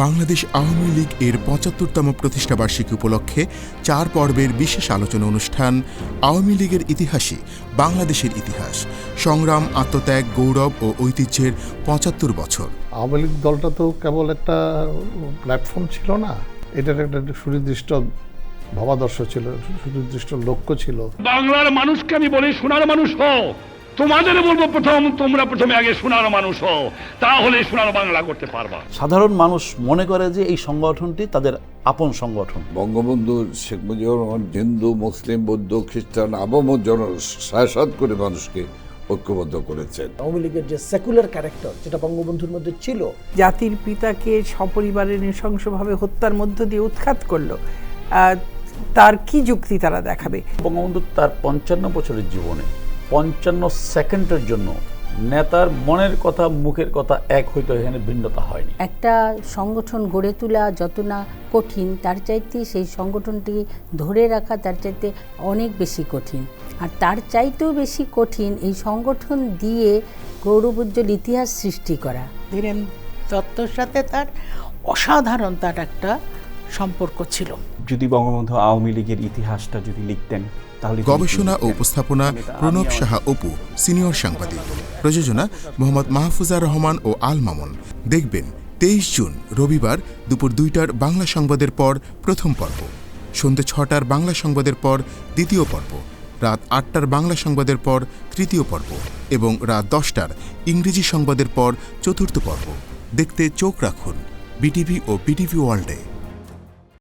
বাংলাদেশ আওয়ামী লীগ এর পঁচাত্তরতম প্রতিষ্ঠাবার্ষিকী উপলক্ষে চার পর্বের বিশেষ আলোচনা অনুষ্ঠান আওয়ামী লীগের ইতিহাসে বাংলাদেশের ইতিহাস সংগ্রাম আত্মত্যাগ গৌরব ও ঐতিহ্যের পঁচাত্তর বছর। আওয়ামী লীগ দলটা তো কেবল একটা প্ল্যাটফর্ম ছিল না এটার একটা সুনির্দিষ্ট ভাবাদর্শ ছিল সুনির্দিষ্ট লক্ষ্য ছিল। বাংলার মানুষকে আমি বলি সোনার মানুষ হও। তোমাদের বলব প্রথম তোমরা প্রথমে আগে সোনার মানুষ হও তাহলে সোনার বাংলা করতে পারবা। সাধারণ মানুষ মনে করে যে এই সংগঠনটি তাদের আপন সংগঠন। বঙ্গবন্ধু শেখ মুজিবুর রহমান হিন্দু মুসলিম বৌদ্ধ খ্রিস্টান আবম জন সায়সাদ করে মানুষকে ঐক্যবদ্ধ করেছেন। আওয়ামী লীগের যে সেকুলার ক্যারেক্টার যেটা বঙ্গবন্ধুর মধ্যে ছিল জাতির পিতাকে সপরিবারে নৃশংসভাবে হত্যার মধ্য দিয়ে উৎখাত করল আহ, তার কি যুক্তি তারা দেখাবে? বঙ্গবন্ধু তার পঞ্চান্ন বছরের জীবনে পঞ্চান্ন সেকেন্ডের জন্য নেতার মনের কথা মুখের কথা এক হইতো এখানে ভিন্নতা হয়নি। একটা সংগঠন গড়ে তোলা যত না কঠিন তার চাইতে সেই সংগঠনটি ধরে রাখা তার চাইতে অনেক বেশি কঠিন। আর তার চাইতেও বেশি কঠিন এই সংগঠন দিয়ে গৌরবোজ্জ্বল ইতিহাস সৃষ্টি করা। ধীরেন দত্তর সাথে তার অসাধারণ তার একটা সম্পর্ক ছিল। যদি বঙ্গবন্ধু আওয়ামী লীগের ইতিহাসটা যদি লিখতেন তাহলে গবেষণা ও উপস্থাপনা প্রণব সাহা অপু সিনিয়র সাংবাদিক। প্রযোজনা মোহাম্মদ মাহফুজা রহমান ও আল মামুন। দেখবেন তেইশ জুন রবিবার দুপুর দুইটার বাংলা সংবাদের পর প্রথম পর্ব। সন্ধ্যে ছটার বাংলা সংবাদের পর দ্বিতীয় পর্ব। রাত আটটার বাংলা সংবাদের পর তৃতীয় পর্ব। এবং রাত দশটার ইংরেজি সংবাদের পর চতুর্থ পর্ব। দেখতে চোখ রাখুন বিটিভি ও বিটিভি ওয়ার্ল্ডে।